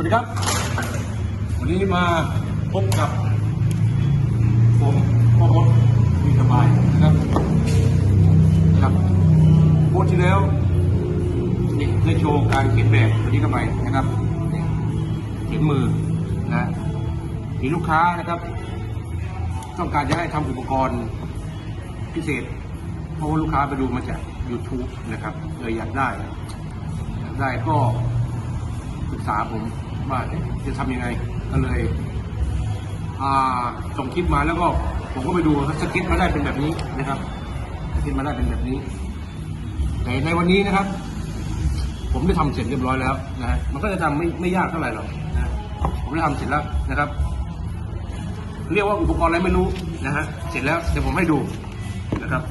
วัสดีครับ วันนี้มาพบกับ ผมพ่อมดมีสบายนะครับนะครับโพสต์ที่แล้วนี่ได้โชว์การเขียนแบบตัวนี้เข้าไปนะครับนี่เขียนมือนะมีลูกค้านะครับ ต้องการจะให้ทำอุปกรณ์พิเศษ เพราะว่าลูกค้าไปดูมาจาก YouTube นะครับเลยอยากได้อยากได้ก็ รึกษาผมว่าจะทำยังไงก็เลยส่งคลิปมาแล้วก็ผมก็ไปดูสคริปมาได้เป็นแบบนี้นะครับสคริปมาได้เป็นแบบนี้แต่ในวันนี้นะครับ ผมได้ทำเสร็จเรียบร้อยแล้วนะฮะมันก็จะทำไม่ไม่ยากเท่าไหร่หรอกนะผมได้ทำเสร็จแล้วนะครับ เรียกว่าอุปกรณ์อะไรไม่รู้นะฮะเสร็จแล้วเดี๋ยวผมให้ดูนะครับ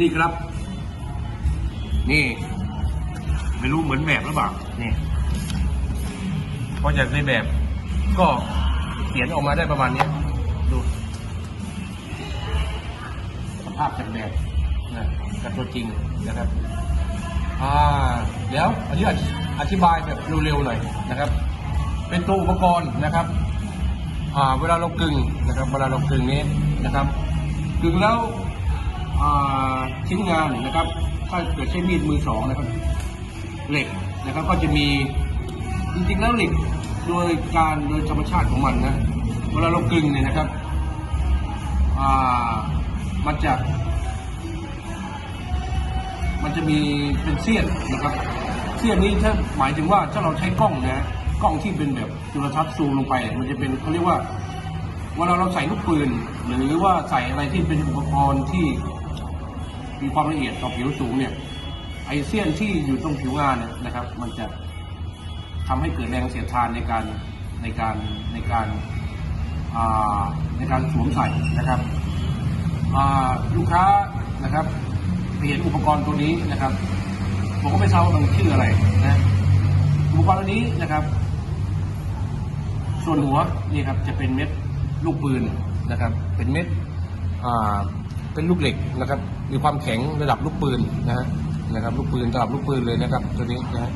นี่ครับ นี่ ไม่รู้เหมือนแบบหรือเปล่านี่พอจากในแบบ ก็เขียนออกมาได้ประมาณนี้ดูสภาพจากแบบนะกับตัวจริงนะครับอ่าเดี๋ยวอันนี้อธิบายแบบเร็วๆหน่อยนะครับ เป็นตัวอุปกรณ์นะครับอ่าเวลาเรากึ่งนะครับ เวลาเรากึ่งนี้นะครับกึ่งแล้วอ่าชิ้นงานนะครับ ถ้าเกิดใช้มีดมือสองนะครับ เหล็กนะครับก็จะมีจริงๆแล้วเหล็กโดยการโดยธรรมชาติของมันนะเวลาเรากลึงเนี่ยนะครับอ่ามันจะ มันจะมีเป็นเสี้ยนนะครับเสี้ยนนี้ถ้าหมายถึงว่าถ้าเราใช้กล้องนะกล้องที่เป็นแบบจุลทรรศน์ซูมลงไป มันจะเป็นเขาเรียกว่าเวลาเราใส่ลูกปืน หรือว่าใส่อะไรที่เป็นอุปกรณ์ที่มีความละเอียดต่อผิวสูงเนี่ย ไอเสี้ยนที่อยู่ตรงผิวงานเนี่ยนะครับ มันจะทำให้เกิดแรงเสียดทานในการในการในการในการสวมใส่นะครับลูกค้านะครับเห็นอุปกรณ์ตัวนี้นะครับผมก็ไม่ทราบว่ามันชื่ออะไรนะอุปกรณ์ตัวนี้นะครับ ส่วนหัวนี่ครับจะเป็นเม็ดลูกปืนนะครับ เป็นเม็ดเป็นลูกเหล็กนะครับ มีความแข็งระดับลูกปืนนะฮะ นะครับ ลูกปืนระดับลูกปืนเลยนะครับ ตัวนี้นะฮะ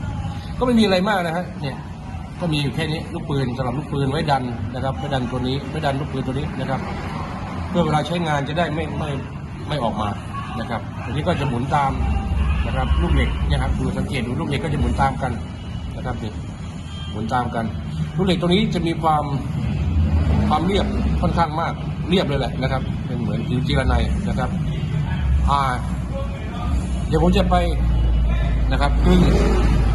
ก็ไม่มีอะไรมากนะฮะเนี่ยก็มีอยู่แค่นี้ลูกปืนสำหรับลูกปืนไว้ดันนะครับไว้ดันตัวนี้ไว้ดันลูกปืนตัวนี้นะครับ เพื่อเวลาใช้งานจะได้ไม่ไม่ไม่ออกมานะครับตัวนี้ก็จะหมุนตามนะครับลูกเหล็กเนี่ยครับดูสังเกตดูลูกเหล็กก็จะหมุนตามกันนะครับนี่หมุนตามกัน ลูกเหล็กตัวนี้จะมีความความเรียบค่อนข้างมากเรียบเลยแหละนะครับ เป็นเหมือนผิวจีรนัยนะครับอ่า ดี๋ยวผมจะไปนะครับกึ่ง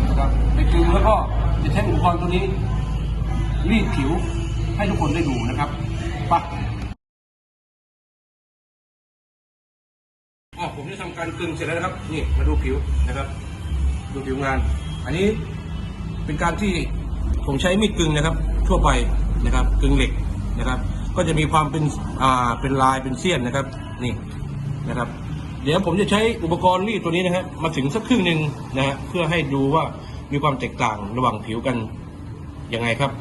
นะครับไปกึ่งแล้วก็จะใช้อุปกรณ์ตัวนี้รีดผิวให้ทุกคนได้ดูนะครับไปะอ๋อผมได้ทำการกึ่งเสร็จแล้วนะครับ นี่มาดูผิวนะครับ ดูผิวงาน อันนี้เป็นการที่ผมใช้มีดกึ่งนะครับ ทั่วไปนะครับกึ่งเหล็กนะครับ ก็จะมีความเป็นอ่าเป็นลายเป็นเสี้ยนนะครับ นี่นะครับ เดี๋ยวผมจะใช้อุปกรณ์รีดตัวนี้นะครับมาถึงสักครึ่งหนึ่งนะฮะเพื่อให้ดูว่ามีความแตกต่างระหว่างผิวกันยังไงครับ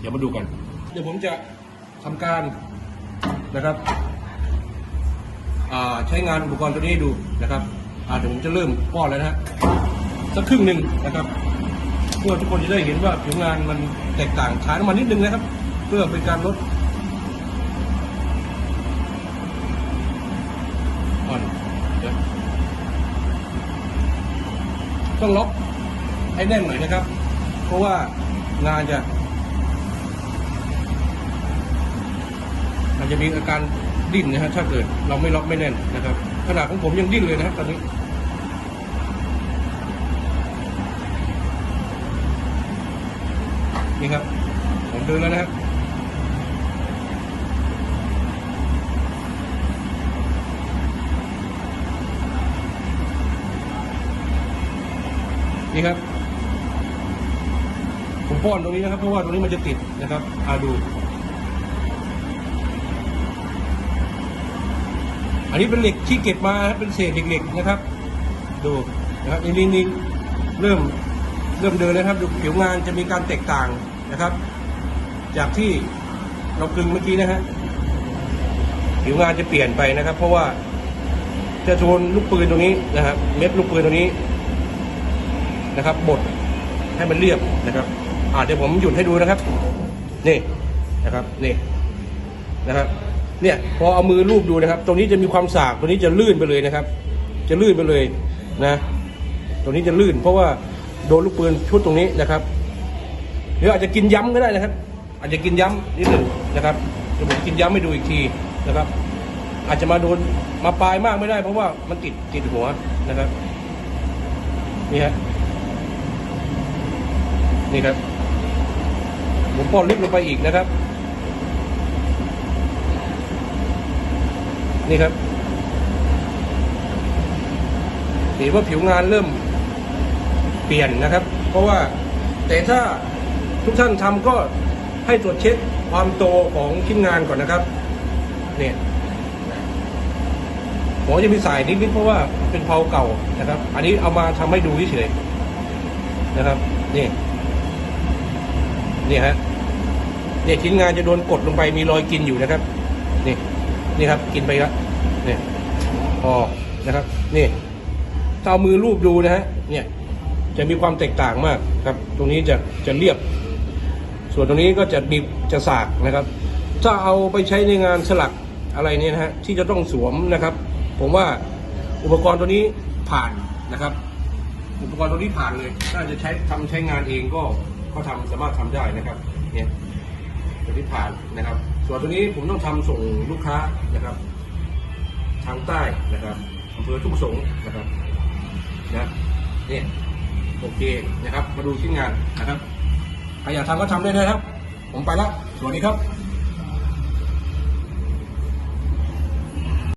เดี๋ยวมาดูกัน เดี๋ยวผมจะทำการนะครับใช้งานอุปกรณ์ตัวนี้ดูนะครับเดี๋ยวผมจะเริ่มป้อนแล้วนะฮะสักครึ่งหนึ่งนะครับ เพื่อทุกคนจะได้เห็นว่าผิวงานมันแตกต่างฉายออกมานิดนึงนะครับ เพื่อเป็นการลดอ่อนเดี๋ยว ต้องล็อกให้แน่นหน่อยนะครับ เพราะว่างานจะ มันจะมีอาการดิ้นนะฮะถ้าเกิดเราไม่ล็อกไม่แน่นนะครับ ขนาดของผมยังดิ้นเลยนะครับตอนนี้นี่ครับผมดินแล้วนะครับ นี่ครับ ผมป้อนตรงนี้นะครับ เพราะว่าตรงนี้มันจะติดนะครับอาดู อันนี้เป็นเหล็กที่เก็บมาครับเป็นเศษเหล็กๆนะครับ ดูนะครับนี่นี่นี่เริ่มเริ่มเดินแล้วครับดูผิวงานจะมีการแตกต่างนะครับ จากที่เรากลึงเมื่อกี้นะฮะผิวงานจะเปลี่ยนไปนะครับ เพราะว่าจะโดนลูกปืนตรงนี้นะครับ เม็ดลูกปืนตรงนี้ นะครับบดให้มันเรียบนะครับอ่าเดี๋ยวผมหยุดให้ดูนะครับ นี่นะครับนี่นะครับ เนี่ยพอเอามือลูบดูนะครับ ตรงนี้จะมีความสากตรงนี้จะลื่นไปเลยนะครับ จะลื่นไปเลยนะตรงนี้จะลื่น เพราะว่าโดนลูกปืนชุดตรงนี้นะครับหรืออาจจะกินย้ำก็ได้นะครับ อาจจะกินย้ำนิดหนึ่งนะครับเดี๋ยวผมกินย้ำให้ดูอีกทีนะครับ อาจจะมาโดนมาปลายมากไม่ได้ เพราะว่ามันติดติดหัวนะครับนี่ฮะ นี่ครับผมป้อนลึกลงไปอีกนะครับ นี่ครับเห็นว่าผิวงานเริ่มเปลี่ยนนะครับ เพราะว่าแต่ถ้าทุกท่านทำก็ให้ตรวจเช็คความโตของชิ้นงานก่อนนะครับเนี่ยผมจะมีสายนิดๆเพราะว่าเป็นเพลาเก่านะครับ อันนี้เอามาทำให้ดูเฉยนะครับ นี่ นี่ฮะเนี่ยชิ้นงานจะโดนกดลงไปมีรอยกินอยู่นะครับ นี่นี่ครับ กินไปแล้วนี่พอนะครับ นี่ถ้าเอามือรูปดูนะฮะเนี่ยจะมีความแตกต่างมากครับ ตรงนี้จะจะเรียบ ส่วนตรงนี้ก็จะมีจะสากนะครับ ถ้าเอาไปใช้ในงานสลักอะไรเนี่ยนะฮะที่จะต้องสวมนะครับ ผมว่าอุปกรณ์ตัวนี้ผ่านนะครับ อุปกรณ์ตัวนี้ผ่านเลย ถ้าจะใช้ทำใช้งานเองก็ ก็ทำสามารถทำได้นะครับเนี่ยตัวนี้ผ่านนะครับ ส่วนตัวนี้ผมต้องทำส่งลูกค้านะครับ ทางใต้นะครับอำเภอทุ่งสงนะครับนะเนี่ยโอเคนะครับ มาดูชิ้นงานนะครับใครอยากทำก็ทำได้เลยครับ ผมไปแล้วสวัสดีครับ